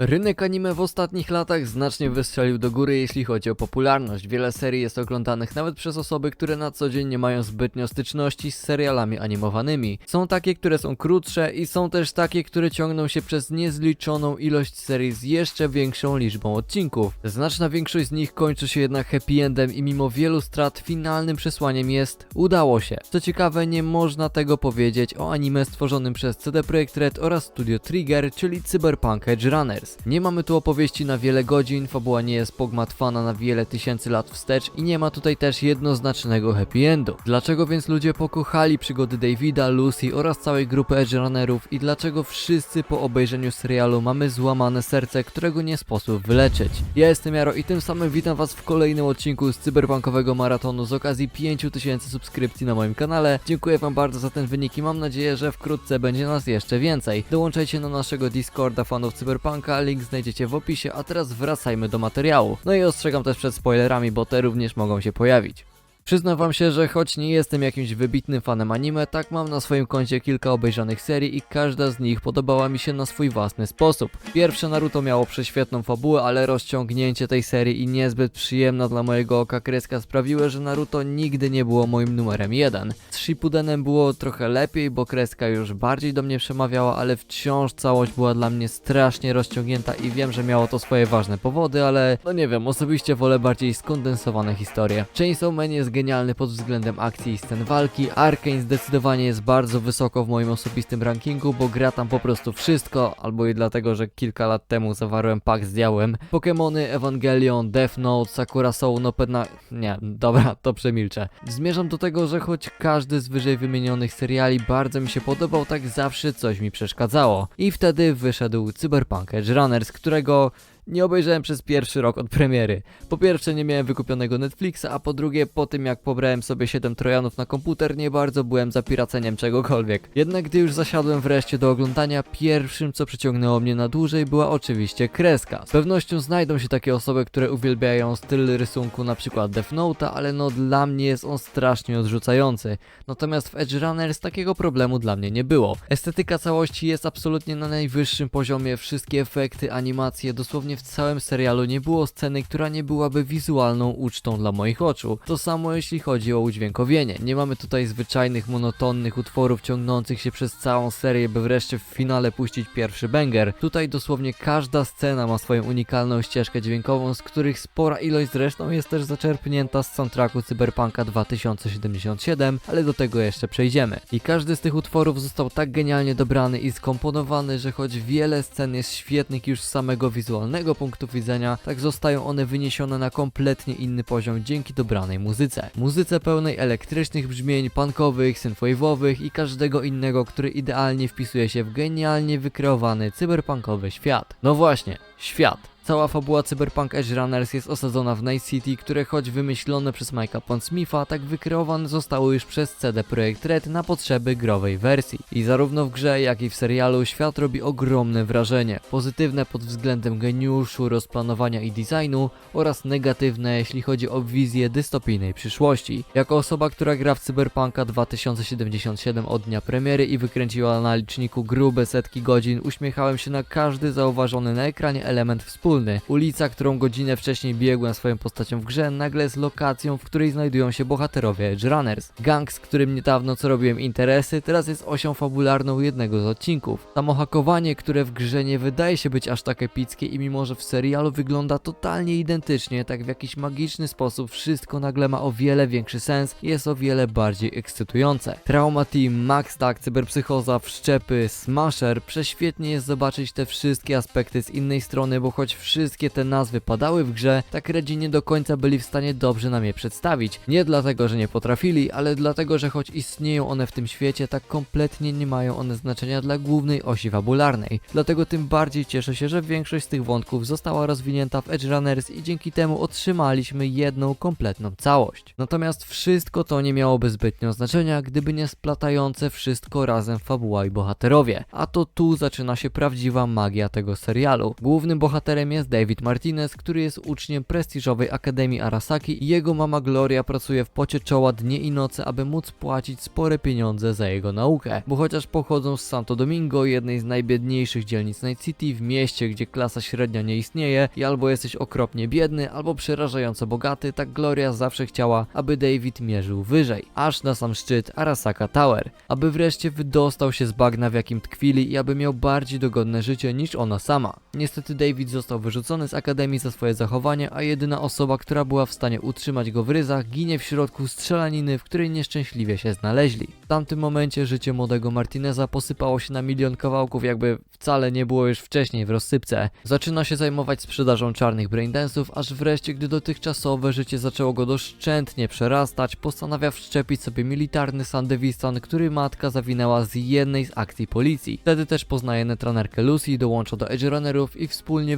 Rynek anime w ostatnich latach znacznie wystrzelił do góry, jeśli chodzi o popularność. Wiele serii jest oglądanych nawet przez osoby, które na co dzień nie mają zbytnio styczności z serialami animowanymi. Są takie, które są krótsze i są też takie, które ciągną się przez niezliczoną ilość serii z jeszcze większą liczbą odcinków. Znaczna większość z nich kończy się jednak happy endem i mimo wielu strat finalnym przesłaniem jest udało się. Co ciekawe, nie można tego powiedzieć o anime stworzonym przez CD Projekt Red oraz Studio Trigger, czyli Cyberpunk Edge Runners. Nie mamy tu opowieści na wiele godzin, fabuła nie jest pogmatwana na wiele tysięcy lat wstecz i nie ma tutaj też jednoznacznego happy endu. Dlaczego więc ludzie pokochali przygody Davida, Lucy oraz całej grupy Edge Runnerów i dlaczego wszyscy po obejrzeniu serialu mamy złamane serce, którego nie sposób wyleczyć? Ja jestem Jaro i tym samym witam was w kolejnym odcinku z cyberpunkowego maratonu z okazji 5000 subskrypcji na moim kanale. Dziękuję wam bardzo za ten wynik i mam nadzieję, że wkrótce będzie nas jeszcze więcej. Dołączajcie na naszego Discorda fanów cyberpunka, link znajdziecie w opisie, a teraz wracajmy do materiału. No i ostrzegam też przed spoilerami, bo te również mogą się pojawić. Przyznam wam się, że choć nie jestem jakimś wybitnym fanem anime, tak mam na swoim koncie kilka obejrzanych serii i każda z nich podobała mi się na swój własny sposób. Pierwsze Naruto miało prześwietną fabułę, ale rozciągnięcie tej serii i niezbyt przyjemna dla mojego oka kreska sprawiły, że Naruto nigdy nie było moim numerem jeden. Z Shippudenem było trochę lepiej, bo kreska już bardziej do mnie przemawiała, ale wciąż całość była dla mnie strasznie rozciągnięta i wiem, że miało to swoje ważne powody, ale no nie wiem, osobiście wolę bardziej skondensowane historie. Chainsaw Man jest genialny pod względem akcji i scen walki, Arkane zdecydowanie jest bardzo wysoko w moim osobistym rankingu, bo gra tam po prostu wszystko, albo i dlatego, że kilka lat temu zawarłem pakt z diałem. Pokémony, Evangelion, Death Note, Sakura Soul, no pewna... nie, dobra, to przemilczę. Zmierzam do tego, że choć każdy z wyżej wymienionych seriali bardzo mi się podobał, tak zawsze coś mi przeszkadzało. I wtedy wyszedł Cyberpunk Edge Runners, którego nie obejrzałem przez pierwszy rok od premiery. Po pierwsze nie miałem wykupionego Netflixa, a po drugie po tym jak pobrałem sobie 7 trojanów na komputer nie bardzo byłem za piraceniem czegokolwiek. Jednak gdy już zasiadłem wreszcie do oglądania, pierwszym co przyciągnęło mnie na dłużej była oczywiście kreska. Z pewnością znajdą się takie osoby, które uwielbiają styl rysunku na przykład Death Note'a, ale no dla mnie jest on strasznie odrzucający. Natomiast w Edge Runners takiego problemu dla mnie nie było. Estetyka całości jest absolutnie na najwyższym poziomie, wszystkie efekty, animacje, dosłownie w całym serialu nie było sceny, która nie byłaby wizualną ucztą dla moich oczu. To samo jeśli chodzi o udźwiękowienie. Nie mamy tutaj zwyczajnych, monotonnych utworów ciągnących się przez całą serię, by wreszcie w finale puścić pierwszy banger. Tutaj dosłownie każda scena ma swoją unikalną ścieżkę dźwiękową, z których spora ilość zresztą jest też zaczerpnięta z soundtracku Cyberpunka 2077, ale do tego jeszcze przejdziemy. I każdy z tych utworów został tak genialnie dobrany i skomponowany, że choć wiele scen jest świetnych już z samego wizualnego punktu widzenia, tak zostają one wyniesione na kompletnie inny poziom dzięki dobranej muzyce. Muzyce pełnej elektrycznych brzmień, punkowych, synthwave'owych i każdego innego, który idealnie wpisuje się w genialnie wykreowany cyberpunkowy świat. No właśnie, świat. Cała fabuła Cyberpunk Edge Runners jest osadzona w Night City, które choć wymyślone przez Mike'a Pondsmitha, tak wykreowane zostały już przez CD Projekt Red na potrzeby growej wersji. I zarówno w grze, jak i w serialu świat robi ogromne wrażenie. Pozytywne pod względem geniuszu, rozplanowania i designu oraz negatywne, jeśli chodzi o wizję dystopijnej przyszłości. Jako osoba, która gra w Cyberpunka 2077 od dnia premiery i wykręciła na liczniku grube setki godzin, uśmiechałem się na każdy zauważony na ekranie element wspólny. Ulica, którą godzinę wcześniej biegłem swoją postacią w grze, nagle jest lokacją, w której znajdują się bohaterowie Edge Runners. Gang, z którym niedawno co robiłem interesy, teraz jest osią fabularną jednego z odcinków. Samo hakowanie, które w grze nie wydaje się być aż tak epickie i mimo, że w serialu wygląda totalnie identycznie, tak w jakiś magiczny sposób wszystko nagle ma o wiele większy sens i jest o wiele bardziej ekscytujące. Trauma Team, Max Tack, Cyberpsychoza, Wszczepy, Smasher, prześwietnie jest zobaczyć te wszystkie aspekty z innej strony, bo choć wszystkie te nazwy padały w grze, tak Redzi nie do końca byli w stanie dobrze nam je przedstawić. Nie dlatego, że nie potrafili, ale dlatego, że choć istnieją one w tym świecie, tak kompletnie nie mają one znaczenia dla głównej osi fabularnej. Dlatego tym bardziej cieszę się, że większość z tych wątków została rozwinięta w Edge Runners i dzięki temu otrzymaliśmy jedną kompletną całość. Natomiast wszystko to nie miałoby zbytnio znaczenia, gdyby nie splatające wszystko razem fabuła i bohaterowie. A to tu zaczyna się prawdziwa magia tego serialu. Głównym bohaterem jest David Martinez, który jest uczniem prestiżowej Akademii Arasaki i jego mama Gloria pracuje w pocie czoła dnie i noce, aby móc płacić spore pieniądze za jego naukę. Bo chociaż pochodzą z Santo Domingo, jednej z najbiedniejszych dzielnic Night City, w mieście, gdzie klasa średnia nie istnieje i albo jesteś okropnie biedny, albo przerażająco bogaty, tak Gloria zawsze chciała, aby David mierzył wyżej, aż na sam szczyt Arasaka Tower, aby wreszcie wydostał się z bagna w jakim tkwili i aby miał bardziej dogodne życie niż ona sama. Niestety David został wyrzucony z akademii za swoje zachowanie, a jedyna osoba, która była w stanie utrzymać go w ryzach, ginie w środku strzelaniny, w której nieszczęśliwie się znaleźli. W tamtym momencie życie młodego Martineza posypało się na milion kawałków, jakby wcale nie było już wcześniej w rozsypce. Zaczyna się zajmować sprzedażą czarnych braindensów, aż wreszcie, gdy dotychczasowe życie zaczęło go doszczętnie przerastać, postanawia wszczepić sobie militarny sandewistan, który matka zawinęła z jednej z akcji policji. Wtedy też poznaje netranerkę Lucy, dołącza do Edge Runnerów i wspólnie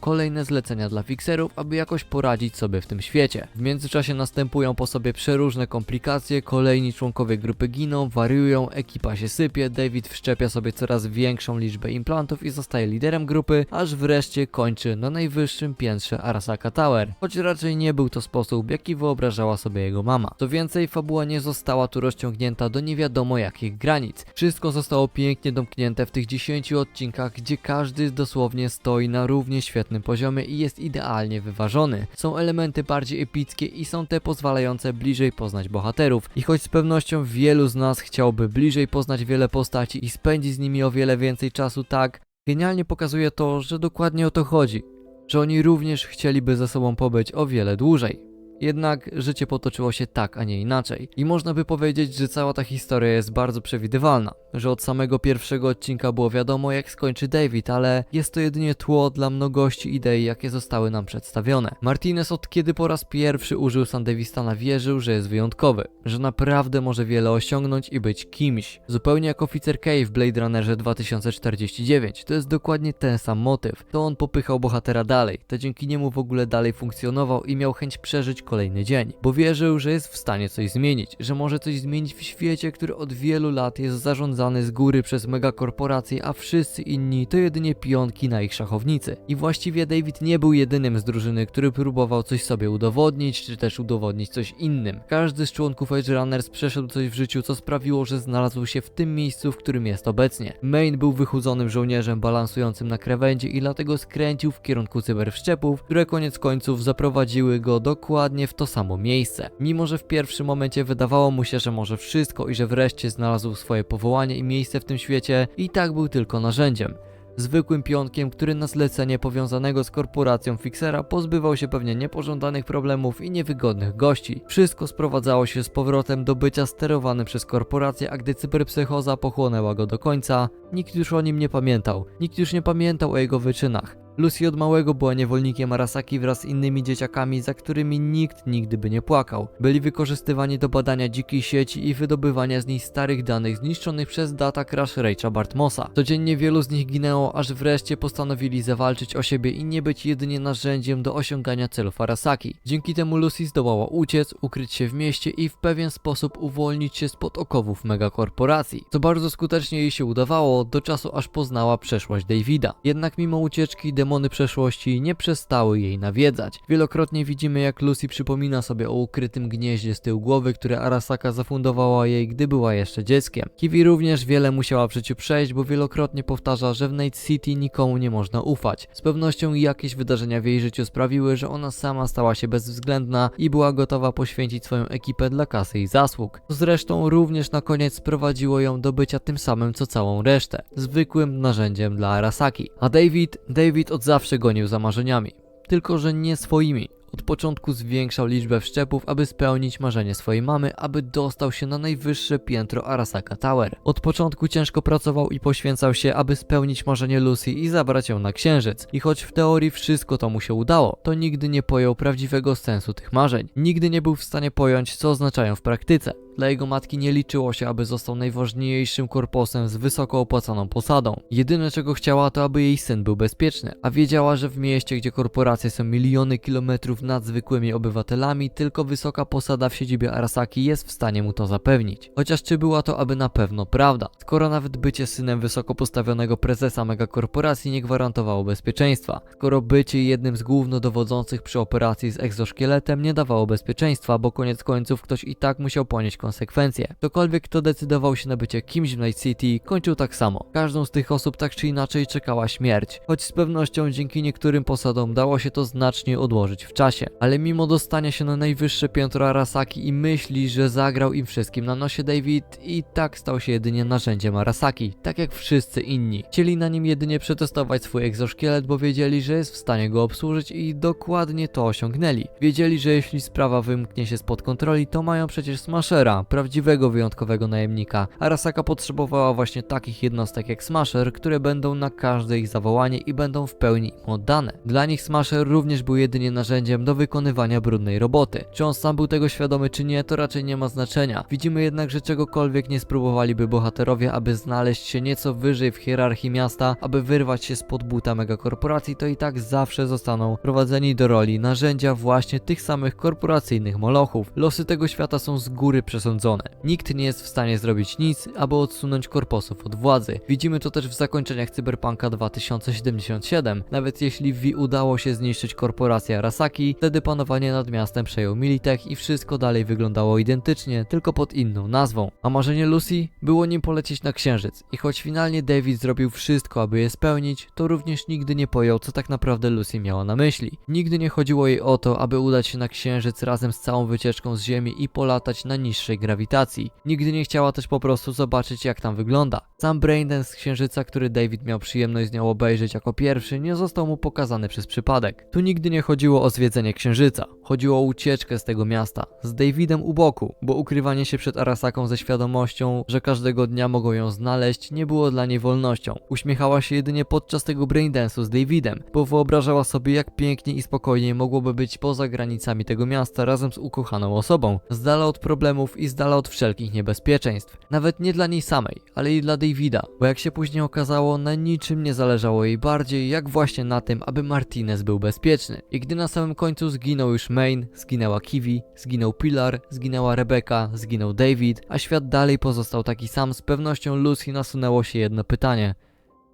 kolejne zlecenia dla fixerów, aby jakoś poradzić sobie w tym świecie. W międzyczasie następują po sobie przeróżne komplikacje, kolejni członkowie grupy giną, wariują, ekipa się sypie, David wszczepia sobie coraz większą liczbę implantów i zostaje liderem grupy, aż wreszcie kończy na najwyższym piętrze Arasaka Tower. Choć raczej nie był to sposób, jaki wyobrażała sobie jego mama. Co więcej, fabuła nie została tu rozciągnięta do nie wiadomo jakich granic. Wszystko zostało pięknie domknięte w tych 10 odcinkach, gdzie każdy dosłownie stoi na równie świetnym poziomie i jest idealnie wyważony. Są elementy bardziej epickie i są te pozwalające bliżej poznać bohaterów. I choć z pewnością wielu z nas chciałby bliżej poznać wiele postaci i spędzić z nimi o wiele więcej czasu, tak, genialnie pokazuje to, że dokładnie o to chodzi. Że oni również chcieliby ze sobą pobyć o wiele dłużej. Jednak życie potoczyło się tak, a nie inaczej. I można by powiedzieć, że cała ta historia jest bardzo przewidywalna. Że od samego pierwszego odcinka było wiadomo, jak skończy David, ale jest to jedynie tło dla mnogości idei, jakie zostały nam przedstawione. Martinez od kiedy po raz pierwszy użył Sandevistana wierzył, że jest wyjątkowy. Że naprawdę może wiele osiągnąć i być kimś. Zupełnie jak oficer K w Blade Runnerze 2049. To jest dokładnie ten sam motyw. To on popychał bohatera dalej. To dzięki niemu w ogóle dalej funkcjonował i miał chęć przeżyć kolejny dzień, bo wierzył, że jest w stanie coś zmienić, że może coś zmienić w świecie, który od wielu lat jest zarządzany z góry przez megakorporacje, a wszyscy inni to jedynie pionki na ich szachownicy. I właściwie David nie był jedynym z drużyny, który próbował coś sobie udowodnić, czy też udowodnić coś innym. Każdy z członków Edge Runners przeszedł coś w życiu, co sprawiło, że znalazł się w tym miejscu, w którym jest obecnie. Main był wychudzonym żołnierzem balansującym na krawędzi i dlatego skręcił w kierunku cyberwszczepów, które koniec końców zaprowadziły go dokładnie w to samo miejsce. Mimo, że w pierwszym momencie wydawało mu się, że może wszystko i że wreszcie znalazł swoje powołanie i miejsce w tym świecie, i tak był tylko narzędziem. Zwykłym pionkiem, który na zlecenie powiązanego z korporacją Fixera pozbywał się pewnie niepożądanych problemów i niewygodnych gości. Wszystko sprowadzało się z powrotem do bycia sterowanym przez korporację, a gdy cyberpsychoza pochłonęła go do końca, nikt już o nim nie pamiętał. Nikt już nie pamiętał o jego wyczynach. Lucy od małego była niewolnikiem Arasaki wraz z innymi dzieciakami, za którymi nikt nigdy by nie płakał. Byli wykorzystywani do badania dzikiej sieci i wydobywania z niej starych danych zniszczonych przez data crash Rach'a Bartmosa. Codziennie wielu z nich ginęło, aż wreszcie postanowili zawalczyć o siebie i nie być jedynie narzędziem do osiągania celów Arasaki. Dzięki temu Lucy zdołała uciec, ukryć się w mieście i w pewien sposób uwolnić się spod okowów megakorporacji. Co bardzo skutecznie jej się udawało, do czasu aż poznała przeszłość Davida. Jednak mimo ucieczki demony przeszłości nie przestały jej nawiedzać. Wielokrotnie widzimy jak Lucy przypomina sobie o ukrytym gnieździe z tyłu głowy, które Arasaka zafundowała jej, gdy była jeszcze dzieckiem. Kiwi również wiele musiała w życiu przejść, bo wielokrotnie powtarza, że w Night City nikomu nie można ufać. Z pewnością jakieś wydarzenia w jej życiu sprawiły, że ona sama stała się bezwzględna i była gotowa poświęcić swoją ekipę dla kasy i zasług. Zresztą również na koniec sprowadziło ją do bycia tym samym co całą resztę, zwykłym narzędziem dla Arasaki. A David, David od zawsze gonił za marzeniami, tylko że nie swoimi. Od początku zwiększał liczbę wszczepów, aby spełnić marzenie swojej mamy, aby dostał się na najwyższe piętro Arasaka Tower. Od początku ciężko pracował i poświęcał się, aby spełnić marzenie Lucy i zabrać ją na księżyc. I choć w teorii wszystko to mu się udało, to nigdy nie pojął prawdziwego sensu tych marzeń. Nigdy nie był w stanie pojąć, co oznaczają w praktyce. Dla jego matki nie liczyło się, aby został najważniejszym korposem z wysoko opłacaną posadą. Jedyne czego chciała to, aby jej syn był bezpieczny, a wiedziała, że w mieście, gdzie korporacje są miliony kilometrów nad zwykłymi obywatelami, tylko wysoka posada w siedzibie Arasaki jest w stanie mu to zapewnić. Chociaż czy była to aby na pewno prawda, skoro nawet bycie synem wysoko postawionego prezesa megakorporacji nie gwarantowało bezpieczeństwa, skoro bycie jednym z głównodowodzących przy operacji z egzoszkieletem nie dawało bezpieczeństwa, bo koniec końców ktoś i tak musiał ponieść konsekwencje. Ktokolwiek, kto decydował się na bycie kimś w Night City, kończył tak samo. Każdą z tych osób tak czy inaczej czekała śmierć, choć z pewnością dzięki niektórym posadom dało się to znacznie odłożyć w czasie. Ale mimo dostania się na najwyższe piętro Arasaki i myśli, że zagrał im wszystkim na nosie David i tak stał się jedynie narzędziem Arasaki, tak jak wszyscy inni. Chcieli na nim jedynie przetestować swój egzoszkielet, bo wiedzieli, że jest w stanie go obsłużyć i dokładnie to osiągnęli. Wiedzieli, że jeśli sprawa wymknie się spod kontroli, to mają przecież Smashera, prawdziwego wyjątkowego najemnika. Arasaka potrzebowała właśnie takich jednostek jak Smasher, które będą na każde ich zawołanie i będą w pełni im oddane. Dla nich Smasher również był jedynie narzędziem do wykonywania brudnej roboty. Czy on sam był tego świadomy czy nie, to raczej nie ma znaczenia. Widzimy jednak, że czegokolwiek nie spróbowaliby bohaterowie, aby znaleźć się nieco wyżej w hierarchii miasta, aby wyrwać się spod buta megakorporacji, to i tak zawsze zostaną prowadzeni do roli narzędzia właśnie tych samych korporacyjnych molochów. Losy tego świata są z góry przesądzone. Nikt nie jest w stanie zrobić nic, aby odsunąć korposów od władzy. Widzimy to też w zakończeniach Cyberpunka 2077. Nawet jeśli V udało się zniszczyć korporację Arasaki, wtedy panowanie nad miastem przejął Militech i wszystko dalej wyglądało identycznie, tylko pod inną nazwą. A marzenie Lucy było nim polecieć na Księżyc i choć finalnie David zrobił wszystko, aby je spełnić, to również nigdy nie pojął, co tak naprawdę Lucy miała na myśli. Nigdy nie chodziło jej o to, aby udać się na Księżyc razem z całą wycieczką z Ziemi i polatać na niższej grawitacji. Nigdy nie chciała też po prostu zobaczyć, jak tam wygląda. Sam Braindance z Księżyca, który David miał przyjemność z nią obejrzeć jako pierwszy, nie został mu pokazany przez przypadek. Tu nigdy nie chodziło o zwiedzenie Księżyca. Chodziło o ucieczkę z tego miasta, z Davidem u boku, bo ukrywanie się przed Arasaką ze świadomością, że każdego dnia mogą ją znaleźć, nie było dla niej wolnością. Uśmiechała się jedynie podczas tego braindance'u z Davidem, bo wyobrażała sobie jak pięknie i spokojnie mogłoby być poza granicami tego miasta razem z ukochaną osobą, z dala od problemów i z dala od wszelkich niebezpieczeństw. Nawet nie dla niej samej, ale i dla Davida, bo jak się później okazało, na niczym nie zależało jej bardziej, jak właśnie na tym, aby Martinez był bezpieczny. I gdy na samym końcu zginął już Main, zginęła Kiwi, zginął Pilar, zginęła Rebecca, zginął David, a świat dalej pozostał taki sam, z pewnością Lucy nasunęło się jedno pytanie.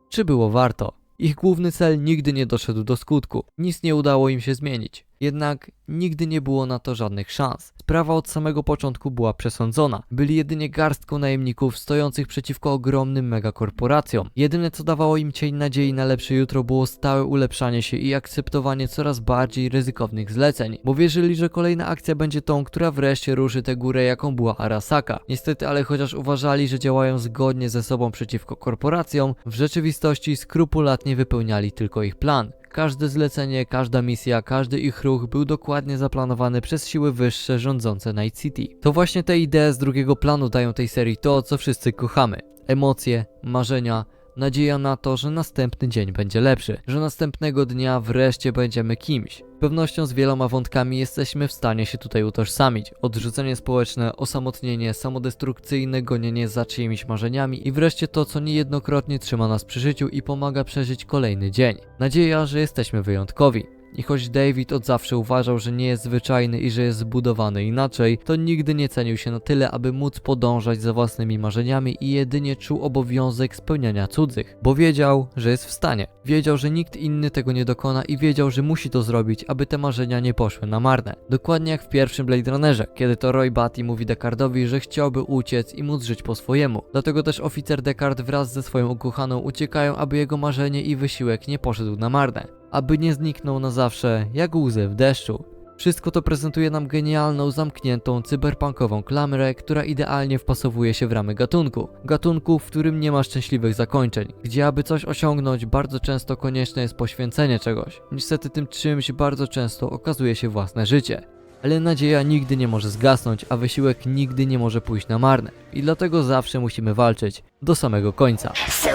Czy było warto? Ich główny cel nigdy nie doszedł do skutku. Nic nie udało im się zmienić. Jednak nigdy nie było na to żadnych szans. Sprawa od samego początku była przesądzona. Byli jedynie garstką najemników stojących przeciwko ogromnym megakorporacjom. Jedyne co dawało im cień nadziei na lepsze jutro było stałe ulepszanie się i akceptowanie coraz bardziej ryzykownych zleceń, bo wierzyli, że kolejna akcja będzie tą, która wreszcie ruszy tę górę jaką była Arasaka. Niestety, ale chociaż uważali, że działają zgodnie ze sobą przeciwko korporacjom, w rzeczywistości skrupulatnie wypełniali tylko ich plan. Każde zlecenie, każda misja, każdy ich ruch był dokładnie zaplanowany przez siły wyższe rządzące Night City. To właśnie te idee z drugiego planu dają tej serii to, co wszyscy kochamy. Emocje, marzenia, nadzieja na to, że następny dzień będzie lepszy, że następnego dnia wreszcie będziemy kimś. Z pewnością z wieloma wątkami jesteśmy w stanie się tutaj utożsamić. Odrzucenie społeczne, osamotnienie, samodestrukcyjne gonienie za czyimiś marzeniami i wreszcie to, co niejednokrotnie trzyma nas przy życiu i pomaga przeżyć kolejny dzień. Nadzieja, że jesteśmy wyjątkowi. I choć David od zawsze uważał, że nie jest zwyczajny i że jest zbudowany inaczej, to nigdy nie cenił się na tyle, aby móc podążać za własnymi marzeniami i jedynie czuł obowiązek spełniania cudzych, bo wiedział, że jest w stanie. Wiedział, że nikt inny tego nie dokona i wiedział, że musi to zrobić, aby te marzenia nie poszły na marne. Dokładnie jak w pierwszym Blade Runnerze, kiedy to Roy Batty mówi Decardowi, że chciałby uciec i móc żyć po swojemu. Dlatego też oficer Descard wraz ze swoją ukochaną uciekają, aby jego marzenie i wysiłek nie poszedł na marne aby nie zniknął na zawsze, jak łzy w deszczu. Wszystko to prezentuje nam genialną, zamkniętą, cyberpunkową klamrę, która idealnie wpasowuje się w ramy gatunku. Gatunku, w którym nie ma szczęśliwych zakończeń, gdzie aby coś osiągnąć, bardzo często konieczne jest poświęcenie czegoś. Niestety tym czymś bardzo często okazuje się własne życie. Ale nadzieja nigdy nie może zgasnąć, a wysiłek nigdy nie może pójść na marne. I dlatego zawsze musimy walczyć do samego końca. So